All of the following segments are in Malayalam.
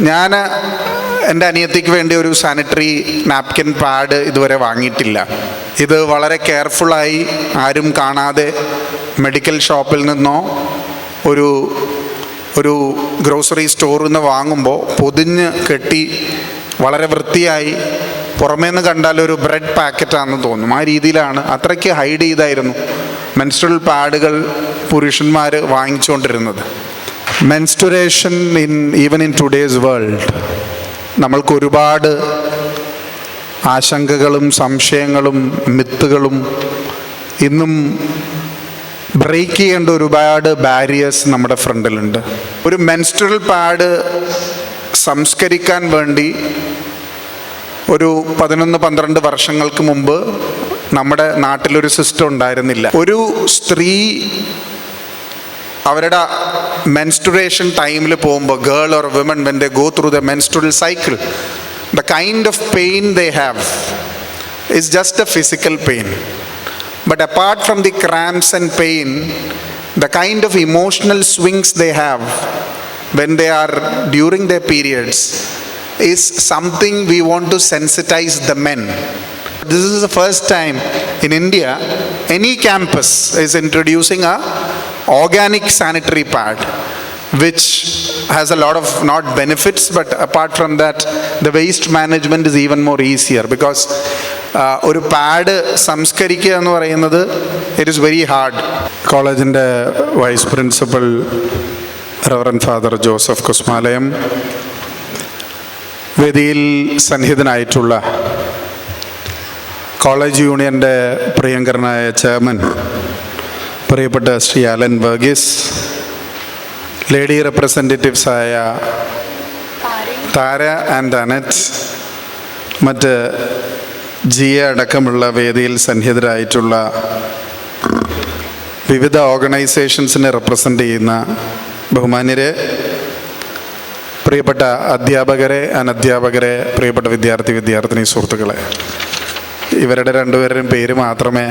ഞാൻ എന്റെ അനിയത്തിക്ക് വേണ്ടി ഒരു സാനിറ്ററി നാപ്കിൻ പാഡ് ഇതുവരെ വാങ്ങിയിട്ടില്ല. ഇത് വളരെ കെയർഫുള്ളായി ആരും കാണാതെ മെഡിക്കൽ ഷോപ്പിൽ നിന്നോ ഒരു ഒരു ഗ്രോസറി സ്റ്റോറിൽ നിന്ന് വാങ്ങുമ്പോൾ പൊതിഞ്ഞ് കെട്ടി വളരെ വൃത്തിയായി പുറമേ നിന്ന് കണ്ടാൽ ഒരു ബ്രെഡ് പാക്കറ്റാണെന്ന് തോന്നും. ആ രീതിയിലാണ് അത്രയ്ക്ക് ഹൈഡ് ചെയ്തായിരുന്നു മെൻസ്ട്രൽ പാഡുകൾ പുരുഷന്മാർ വാങ്ങിച്ചുകൊണ്ടിരുന്നത് menstruation in even in today's world നമ്മൾക്ക് ഒരുപാട് ആശങ്കകളും സംശയങ്ങളും മിത്തുകളും ഇന്നും ബ്രേക്ക് ചെയ്യേണ്ട ഒരുപാട് ബാരിയേഴ്സ് നമ്മുടെ ഫ്രണ്ടിലുണ്ട്. ഒരു മെൻസ്ട്രൽ പാഡ് സംസ്കരിക്കാൻ വേണ്ടി ഒരു പതിനൊന്ന് പന്ത്രണ്ട് വർഷങ്ങൾക്ക് മുമ്പ് നമ്മുടെ നാട്ടിലൊരു സിസ്റ്റം ഉണ്ടായിരുന്നില്ല. ഒരു സ്ത്രീ അവരുടെ മെൻസ്റ്റുറേഷൻ ടൈമിൽ പോകുമ്പോൾ girl or women when they go through the menstrual cycle the kind of pain they have is just a physical pain But apart from the cramps and pain, the kind of emotional swings they have when they are during their periods is something we want to sensitize the men. This is the first time in India any campus is introducing a organic sanitary pad which has a lot of not benefits but apart from that the waste management is even more easier because ആ, ഒരു പാഡ് സംസ്കരിക്കുക എന്ന് പറയുന്നത് ഇറ്റ് ഇസ് വെരി ഹാർഡ് കോളേജിന്റെ vice principal reverend father Joseph Kusmalayam വേദിയിൽ സന്നിഹിതനായിട്ടുള്ള കോളേജ് യൂണിയന്റെ പ്രിയങ്കരനായ ചെയർമാൻ പ്രിയപ്പെട്ട ശ്രീ അലൻ വർഗീസ് ലേഡി റെപ്രസെന്റേറ്റീവ്സായ താര ആൻഡ് അനറ്റ് മറ്റ് ജിയ അടക്കമുള്ള വേദിയിൽ സന്നിഹിതരായിട്ടുള്ള വിവിധ ഓർഗനൈസേഷൻസിനെ റെപ്രസെന്റ് ചെയ്യുന്ന ബഹുമാന്യരെ പ്രിയപ്പെട്ട അധ്യാപകരെ അനധ്യാപകരെ പ്രിയപ്പെട്ട വിദ്യാർത്ഥി വിദ്യാർത്ഥിനി സുഹൃത്തുക്കളെ. ഇവരുടെ രണ്ടുപേരുടെയും പേര് മാത്രമേ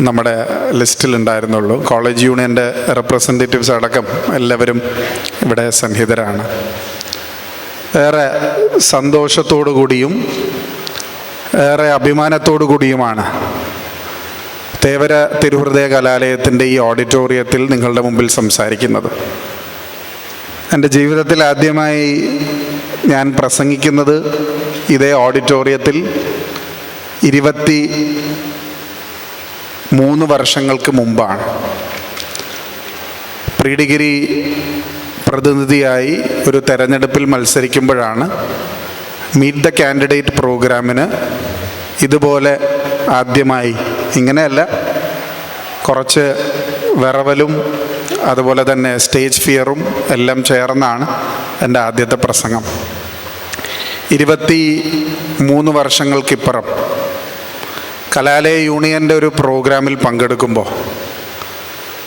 നമ്മുടെ ലിസ്റ്റിലുണ്ടായിരുന്നുള്ളൂ. കോളേജ് യൂണിയന്റെ റെപ്രസെന്റേറ്റീവ്സ് അടക്കം എല്ലാവരും ഇവിടെ സന്നിഹിതരാണ് ഏറെ സന്തോഷത്തോടു കൂടിയും ഏറെ അഭിമാനത്തോടു കൂടിയുമാണ് തേവര തിരുഹൃദയ കലാലയത്തിന്റെ ഈ ഓഡിറ്റോറിയത്തിൽ നിങ്ങളുടെ മുമ്പിൽ സംസാരിക്കുന്നത്. എന്റെ ജീവിതത്തിൽ ആദ്യമായി ഞാൻ പ്രസംഗിക്കുന്നത് ഇതേ ഓഡിറ്റോറിയത്തിൽ ഇരുപത്തി മൂന്ന് വർഷങ്ങൾക്ക് മുമ്പാണ്. പ്രീ ഡിഗ്രി പ്രതിനിധിയായി ഒരു തെരഞ്ഞെടുപ്പിൽ മത്സരിക്കുമ്പോഴാണ് മീറ്റ് ദ കാൻഡിഡേറ്റ് പ്രോഗ്രാമിന് ഇതുപോലെ ആദ്യമായി. ഇങ്ങനെയല്ല കുറച്ച് വിറവലും അതുപോലെ തന്നെ സ്റ്റേജ് ഫിയറും എല്ലാം ചേർന്നാണ് എന്റെ ആദ്യത്തെ പ്രസംഗം. ഇരുപത്തി മൂന്ന് വർഷങ്ങൾക്കിപ്പുറം കലാലയ യൂണിയന്റെ ഒരു പ്രോഗ്രാമിൽ പങ്കെടുക്കുമ്പോൾ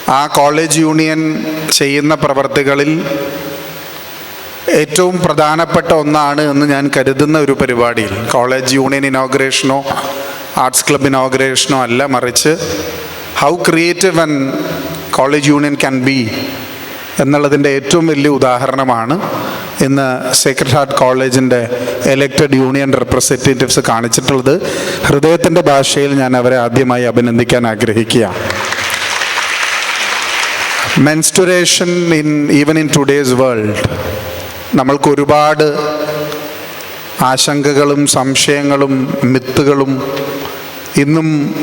ആ കോളേജ് യൂണിയൻ ചെയ്യുന്ന പ്രവർത്തികളിൽ ഏറ്റവും പ്രധാനപ്പെട്ട ഒന്നാണ് എന്ന് ഞാൻ കരുതുന്ന ഒരു പരിപാടിയിൽ. കോളേജ് യൂണിയൻ ഇനോഗ്രേഷനോ ആർട്സ് ക്ലബ് ഇനോഗ്രേഷനോ അല്ല മറിച്ച് how creative and college union can be എന്നുള്ളതിന്റെ ഏറ്റവും വലിയ ഉദാഹരണമാണ് ഇന്ന് സേക്രഡ് ഹാർട്ട് കോളേജിന്റെ എലക്റ്റഡ് യൂണിയൻ റെപ്രസെന്റേറ്റീവ്സ് കാണിച്ചിട്ടുള്ളത് ഹൃദയത്തിന്റെ ഭാഷയിൽ ഞാൻ അവരെ ആദ്യമായി അഭിനന്ദിക്കാൻ ആഗ്രഹിക്കുകയാണ് menstruation in even in today's world നമ്മൾക്ക് ഒരുപാട് ആശങ്കകളും സംശയങ്ങളും മിത്തുകളും ഇന്നും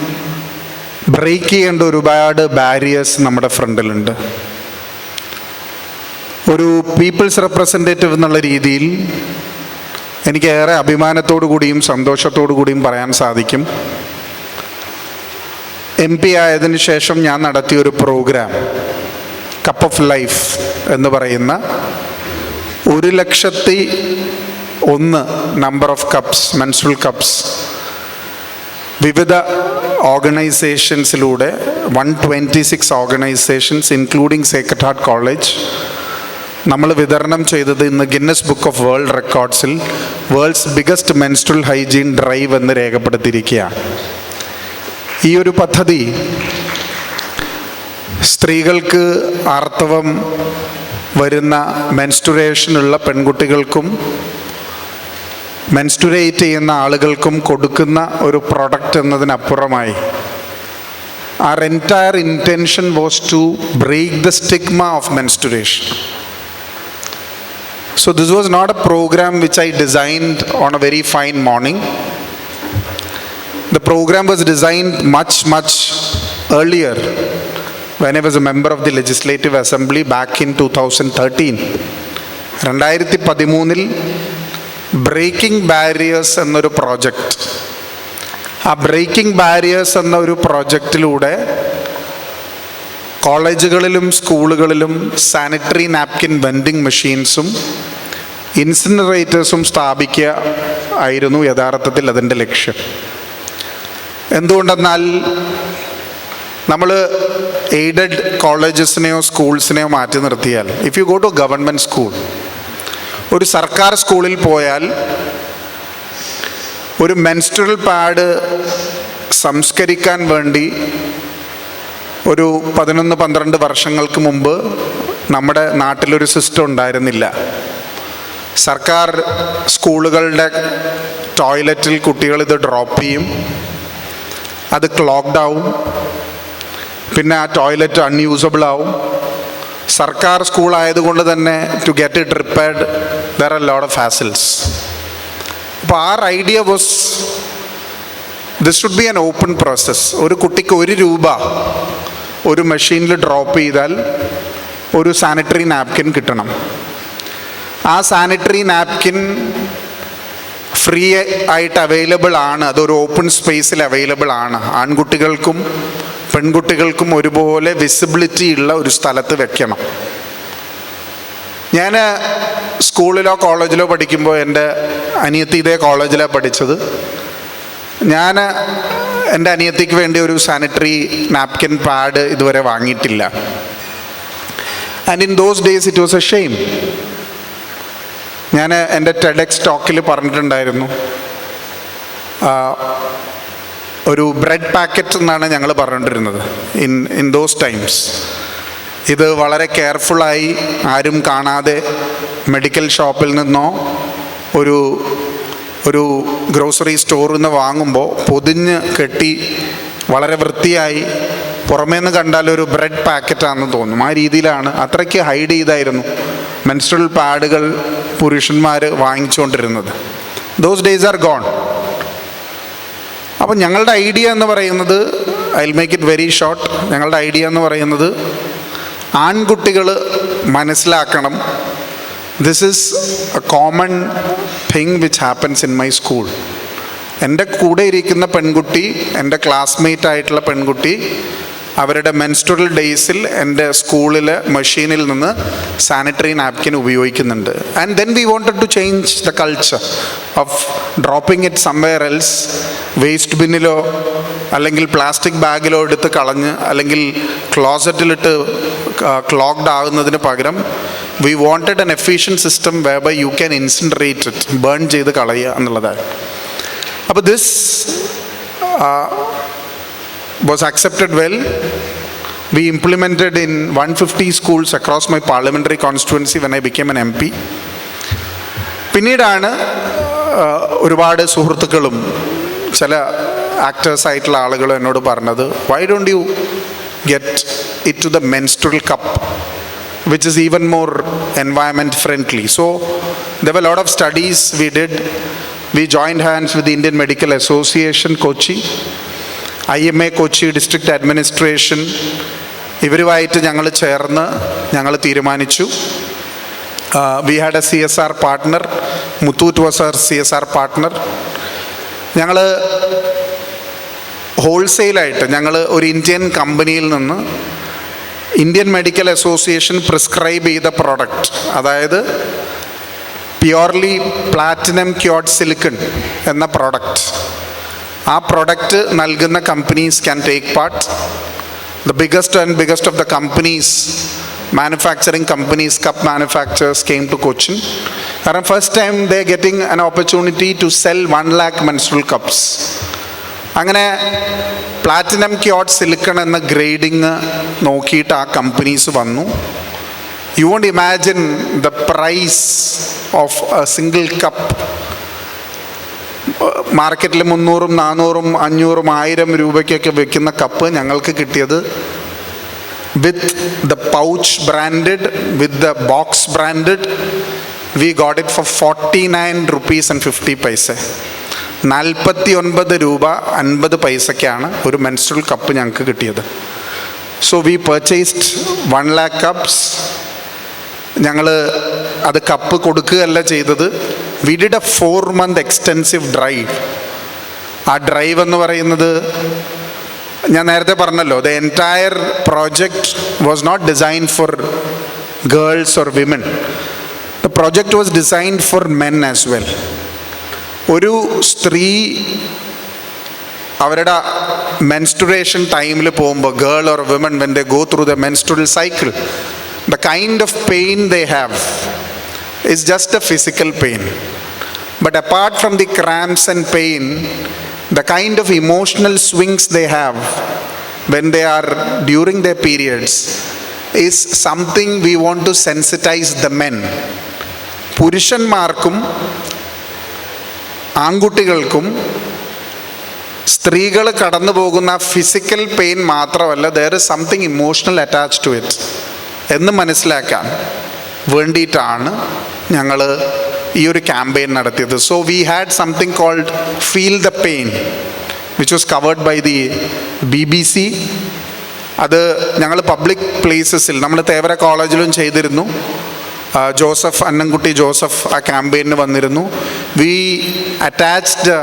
ബ്രേക്ക് ചെയ്യേണ്ട ഒരുപാട് ബാരിയേഴ്സ് നമ്മുടെ ഫ്രണ്ടിലുണ്ട് ഒരു പീപ്പിൾസ് റെപ്രസെന്റേറ്റീവ് എന്നുള്ള രീതിയിൽ എനിക്ക് ഏറെ അഭിമാനത്തോടു കൂടിയും സന്തോഷത്തോടു കൂടിയും പറയാൻ സാധിക്കും. എം പി ആയതിനു ശേഷം ഞാൻ നടത്തിയ ഒരു പ്രോഗ്രാം കപ്പ് ഓഫ് ലൈഫ് എന്ന് പറയുന്ന ഒരു ലക്ഷത്തി ഒന്ന് number of cups menstrual cups വിവിധ ഓർഗനൈസേഷൻസിലൂടെ one twenty six organisations including Sacred Heart college നമ്മൾ വിതരണം ചെയ്തത് ഇന്ന് Guinness book of world റെക്കോർഡ്സിൽ world's biggest menstrual hygiene drive എന്ന് രേഖപ്പെടുത്തിയിരിക്കുകയാണ് ഈ ഒരു പദ്ധതി സ്ത്രീകൾക്ക് ആർത്തവം വരുന്ന മെൻസ്റ്റുറേഷനുള്ള പെൺകുട്ടികൾക്കും മെൻസ്റ്റുറേറ്റ് ചെയ്യുന്ന ആളുകൾക്കും കൊടുക്കുന്ന ഒരു product എന്നതിനപ്പുറമായി our entire intention was to break the stigma of menstruation. So, this was not a program which I designed on a very fine morning. The program was designed much, much earlier when I was a member of the Legislative Assembly back in 2013. രണ്ടായിരത്തി പതിമൂന്നിൽ ബ്രേക്കിംഗ് ബാരിയേഴ്സ് എന്നൊരു പ്രോജക്റ്റ് ആ ബ്രേക്കിംഗ് ബാരിയേഴ്സ് എന്ന ഒരു പ്രോജക്റ്റിലൂടെ കോളേജുകളിലും സ്കൂളുകളിലും സാനിറ്ററി നാപ്കിൻ വെൻഡിങ് മെഷീൻസും ഇൻസിനറേറ്റേഴ്സും സ്ഥാപിക്കുക ആയിരുന്നു യഥാർത്ഥത്തിൽ അതിന്റെ ലക്ഷ്യം. എന്തുകൊണ്ടെന്നാൽ നമ്മൾ എയ്ഡഡ് കോളേജസിനെയോ സ്കൂൾസിനെയോ മാറ്റി നിർത്തിയാൽ if you go to government school ഒരു സർക്കാർ സ്കൂളിൽ പോയാൽ ഒരു മെൻസ്ട്രൽ പാഡ് സംസ്കരിക്കാൻ വേണ്ടി ഒരു പതിനൊന്ന് പന്ത്രണ്ട് വർഷങ്ങൾക്ക് മുമ്പ് നമ്മുടെ നാട്ടിലൊരു സിസ്റ്റം ഉണ്ടായിരുന്നില്ല. സർക്കാർ സ്കൂളുകളുടെ ടോയ്ലറ്റിൽ കുട്ടികൾ ഇത് ഡ്രോപ്പ് ചെയ്യും അത് ക്ലോക്ക്ഡ് ആവും പിന്നെ ആ ടോയ്ലറ്റ് അൺയൂസബിൾ ആവും. സർക്കാർ സ്കൂൾ ആയതുകൊണ്ട് തന്നെ to get it repaired there are load of hassles അപ്പോൾ our idea was this should be an open process ഒരു കുട്ടിക്ക് ഒരു രൂപ ഒരു മെഷീനിൽ ഡ്രോപ്പ് ചെയ്താൽ ഒരു സാനിറ്ററി നാപ്കിൻ കിട്ടണം. ആ സാനിറ്ററി നാപ്കിൻ ഫ്രീ ആയിട്ട് അവൈലബിൾ ആണ്. അതൊരു ഓപ്പൺ സ്പേസിൽ അവൈലബിൾ ആണ്. ആൺകുട്ടികൾക്കും പെൺകുട്ടികൾക്കും ഒരുപോലെ വിസിബിലിറ്റി ഉള്ള ഒരു സ്ഥലത്ത് വെക്കണം. ഞാൻ സ്കൂളിലോ കോളേജിലോ പഠിക്കുമ്പോൾ എന്റെ അനിയത്തി ഇതേ കോളേജിലാണ് പഠിച്ചത്. ഞാൻ എന്റെ അനിയത്തിക്ക് വേണ്ടി ഒരു സാനിറ്ററി നാപ്കിൻ പാഡ് ഇതുവരെ വാങ്ങിയിട്ടില്ല. And in those days it was a shame ഞാൻ എന്റെ ടെഡെക്സ് ടോക്കിൽ പറഞ്ഞിട്ടുണ്ടായിരുന്നു. ഒരു ബ്രെഡ് പാക്കറ്റ് എന്നാണ് ഞങ്ങൾ പറഞ്ഞുകൊണ്ടിരുന്നത്. ഇൻ ഇൻ ദോസ് ടൈംസ് ഇത് വളരെ കെയർഫുള്ളായി ആരും കാണാതെ മെഡിക്കൽ ഷോപ്പിൽ നിന്നോ ഒരു ഒരു ഗ്രോസറി സ്റ്റോറിൽ നിന്ന് വാങ്ങുമ്പോൾ പൊതിഞ്ഞ് കെട്ടി വളരെ വൃത്തിയായി പുറമേ നിന്ന് കണ്ടാൽ ഒരു ബ്രെഡ് പാക്കറ്റാണെന്ന് തോന്നും. ആ രീതിയിലാണ് അത്രയ്ക്ക് ഹൈഡ് ചെയ്തായിരുന്നു മെൻസ്ട്രൽ പാഡുകൾ പുരുഷന്മാർ വാങ്ങിച്ചുകൊണ്ടിരുന്നത് ദോസ് ഡേയ്സ് ആർ ഗോൺ അപ്പം ഞങ്ങളുടെ ഐഡിയ എന്ന് പറയുന്നത് I make it very short ഞങ്ങളുടെ ഐഡിയ എന്ന് പറയുന്നത് ആൺകുട്ടികൾ മനസ്സിലാക്കണം this is a common thing which happens in my school എന്റെ കൂടെ ഇരിക്കുന്ന പെൺകുട്ടി എന്റെ ക്ലാസ്മേറ്റ് ആയിട്ടുള്ള പെൺകുട്ടി അവരുടെ മെൻസ്ട്രൽ ഡേയ്സിൽ എന്റെ സ്കൂളിലെ മെഷീനിൽ നിന്ന് സാനിറ്ററി നാപ്കിൻ ഉപയോഗിക്കുന്നുണ്ട്. And then we wanted to change the culture of dropping it somewhere else waste ബിന്നിലോ അല്ലെങ്കിൽ പ്ലാസ്റ്റിക് ബാഗിലോ എടുത്ത് കളഞ്ഞ് അല്ലെങ്കിൽ ക്ലോസറ്റിലിട്ട് ക്ലോക്ക്ഡ് ആകുന്നതിന് പകരം we wanted an efficient system way by you can incinerate it burn ചെയ്ത് കളയുക എന്നുള്ളതാണ്. അപ്പോൾ this was accepted well. We implemented in 150 schools across my parliamentary when I I an M P പിന്നീടാണ് ആ, ഒരുപാട് സുഹൃത്തുക്കളും ചില ആക്ടേഴ്സ് ആയിട്ടുള്ള ആളുകളും എന്നോട് പറഞ്ഞത് why don't you get it to the menstrual cup which is even more environment friendly so there were lot of studies we did we joined hands with Indian Medical Association Kochi I M A Kochi district administration ഇവരുമായിട്ട് ഞങ്ങൾ ചേർന്ന് ഞങ്ങൾ തീരുമാനിച്ചു. We had a C S R partner Muthoot was our C S R partner ഞങ്ങൾ ഹോൾസെയിലായിട്ട് ഞങ്ങൾ ഒരു ഇന്ത്യൻ കമ്പനിയിൽ നിന്ന് ഇന്ത്യൻ മെഡിക്കൽ അസോസിയേഷൻ പ്രിസ്ക്രൈബ് ചെയ്ത പ്രോഡക്റ്റ് അതായത് പ്യുവർലി പ്ലാറ്റിനം ക്യോഡ് സിലിക്കൺ എന്ന പ്രോഡക്റ്റ് ആ പ്രൊഡക്റ്റ് നൽകുന്ന companies can take part the biggest and biggest of the companies manufacturing companies cup manufacturers came to Cochin കാരണം first time the getting an opportunity to sell one lakh menstrual cups അങ്ങനെ പ്ലാറ്റിനം ക്യോട്ട് സിലിക്കൺ എന്ന ഗ്രേഡിങ് നോക്കിയിട്ട് ആ കമ്പനീസ് വന്നു. You won't imagine the price of a single cup മാർക്കറ്റിൽ മുന്നൂറും നാനൂറും അഞ്ഞൂറും ആയിരം രൂപയ്ക്കൊക്കെ വെക്കുന്ന കപ്പ് ഞങ്ങൾക്ക് കിട്ടിയത് with the pouch branded with the box branded we got it for forty nine rupees and fifty paisa നാൽപ്പത്തി ഒൻപത് രൂപ അൻപത് പൈസയ്ക്കാണ് ഒരു മെൻസ്ട്രൽ കപ്പ് ഞങ്ങൾക്ക് കിട്ടിയത്. So we purchased one lakh cups ഞങ്ങൾ അത് കപ്പ് കൊടുക്കുകയല്ല ചെയ്തത്. We did a four month extensive drive ആ ഡ്രൈവ് എന്ന് പറയുന്നത് ഞാൻ നേരത്തെ പറഞ്ഞല്ലോ the entire project was not design for girls or women the project was designed for men as well ഒരു സ്ത്രീ അവരുടെ മെൻസ്റ്റുറേഷൻ ടൈമിൽ പോകുമ്പോൾ girl or women when they go through the menstrual cycle the kind of pain they have is just a physical pain. But apart from the cramps and pain, the kind of emotional swings they have when they are during their periods is something we want to sensitize the men. പുരുഷന്മാർക്കും ആൺകുട്ടികൾക്കും സ്ത്രീകൾ കടന്നു പോകുന്ന ഫിസിക്കൽ പെയിൻ മാത്രമല്ല there is something emotional attach to it എന്ന് മനസ്സിലാക്കാൻ വേണ്ടിയിട്ടാണ് ഞങ്ങൾ ഈ ഒരു ക്യാമ്പയിൻ നടത്തിയത്. So we had something called feel the pain which was covered by the B B C അത് ഞങ്ങൾ പബ്ലിക് പ്ലേസസിൽ നമ്മൾ തേവര കോളേജിലും ചെയ്തിരുന്നു. ജോസഫ് അന്നംകുട്ടി ജോസഫ് ആ ക്യാമ്പയിന് വന്നിരുന്നു. We attached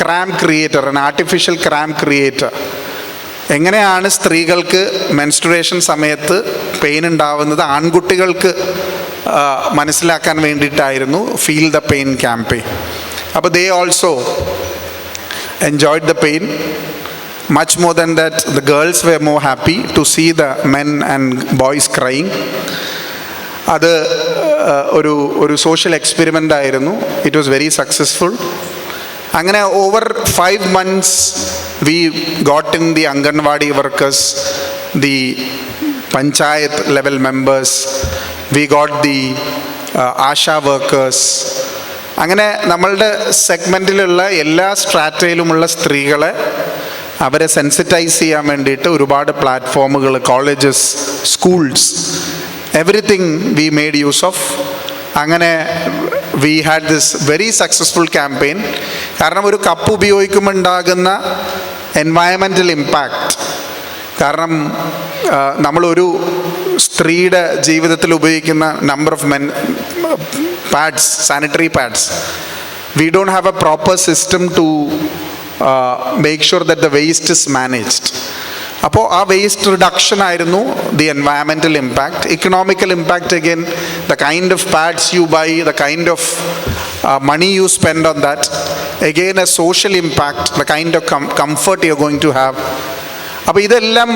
cramp creator an artificial cramp creator എങ്ങനെയാണ് സ്ത്രീകൾക്ക് മെൻസ്ട്രുവേഷൻ സമയത്ത് പെയിൻ ഉണ്ടാവുന്നത്? ആൺകുട്ടികൾക്ക് മനസ്സിലാക്കാൻ വേണ്ടിയിട്ടായിരുന്നു ഫീൽ ദ പെയിൻ ക്യാമ്പയിൻ അപ്പോൾ they also enjoyed the pain much more than that, the girls were more happy to see the men and boys crying. അത് ഒരു ഒരു സോഷ്യൽ എക്സ്പെരിമെന്റ് ആയിരുന്നു. ഇറ്റ് വാസ് വെരി സക്സസ്ഫുൾ അങ്ങനെ over five months we got in the anganwadi workers the panchayat level members we got the ASHA workers അങ്ങനെ നമ്മളുടെ സെഗ്മെന്റിലുള്ള എല്ലാ സ്ട്രാറ്റയിലുമുള്ള സ്ത്രീകളെ അവരെ സെൻസിറ്റൈസ് ചെയ്യാൻ വേണ്ടിയിട്ട് ഒരുപാട് പ്ലാറ്റ്ഫോമുകൾ colleges schools everything we made use of അങ്ങനെ we had this very successful campaign കാരണം ഒരു കപ്പ് ഉപയോഗിക്കുമ്പോൾ ഉണ്ടാകുന്ന എൻവയറമെന്റൽ ഇമ്പാക്റ്റ് കാരണം നമ്മളൊരു സ്ത്രീയുടെ ജീവിതത്തിൽ ഉപയോഗിക്കുന്ന number of men pads sanitary pads we don't have a proper system to make sure that the waste is managed അപ്പോൾ ആ വേസ്റ്റ് റിഡക്ഷൻ ആയിരുന്നു the environmental impact economical impact again the kind of pads you buy the kind of money you spend on that again a social impact the kind of comfort you going to have അപ്പോൾ ഇതെല്ലാം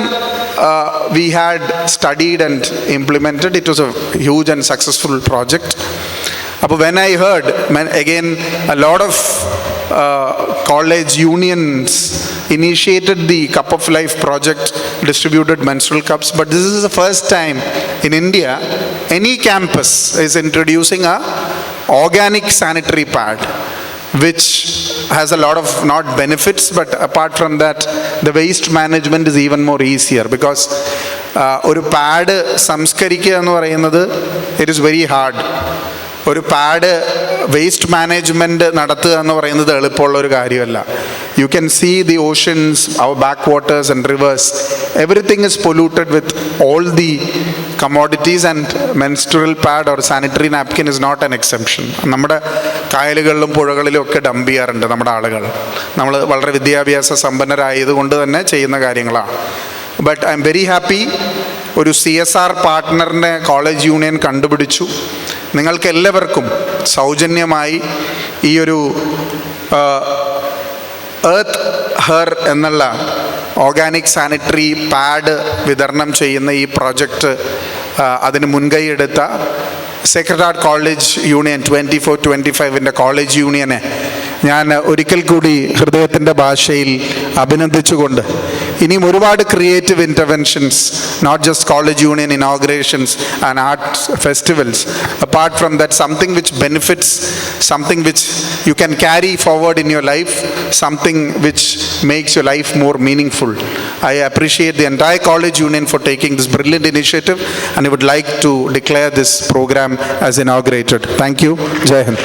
we had studied and implemented it was a huge and successful project അപ്പോൾ when I heard again a lot of college unions initiated the Cup of Life project, distributed menstrual cups, but this is the first time in India any campus is introducing a organic sanitary pad which has a lot of not benefits but apart from that the waste management is even more easier because ഒരു പാഡ് സംസ്കരിക്കുക എന്ന് പറയുന്നത് ഇറ്റ് ഇസ് വെരി ഹാർഡ് ഒരു പാഡ് വേസ്റ്റ് മാനേജ്മെന്റ് നടത്തുക എന്ന് പറയുന്നത് എളുപ്പമുള്ള ഒരു കാര്യമല്ല can see the oceans our back waters and rivers everything is polluted with all the commodities and menstrual pad or sanitary napkin is not an exception നമ്മുടെ കായലുകളിലും പുഴകളിലും ഒക്കെ ഡംപ് ചെയ്യാറുണ്ട് നമ്മുടെ ആളുകൾ. നമ്മൾ വളരെ വിദ്യാഭ്യാസ സമ്പന്നരായതുകൊണ്ട് തന്നെ ചെയ്യുന്ന കാര്യങ്ങളാണ്. But I'm very happy ഒരു സി എസ് ആർ പാർട്ട്ണറിനെ കോളേജ് യൂണിയൻ കണ്ടുപിടിച്ചു. നിങ്ങൾക്ക് എല്ലാവർക്കും സൗജന്യമായി ഈ ഒരു എർത്ത് ഹെർ എന്നുള്ള ഓർഗാനിക് സാനിറ്ററി പാഡ് വിതരണം ചെയ്യുന്ന ഈ പ്രോജക്റ്റ് അതിന് മുൻകൈയെടുത്ത secretary college union twenty four twenty ഫൈവിന്റെ college യൂണിയനെ ഞാൻ ഒരിക്കൽ കൂടി ഹൃദയത്തിന്റെ ഭാഷയിൽ അഭിനന്ദിച്ചുകൊണ്ട് ഇനിയും ഒരുപാട് creative interventions not just college union inaugurations and art festivals apart from that something which benefits something which you can carry forward in your life something which makes your life more meaningful. I appreciate the entire college union for taking this brilliant initiative and I would like to declare this program as inaugurated. Thank you. Jai Hind.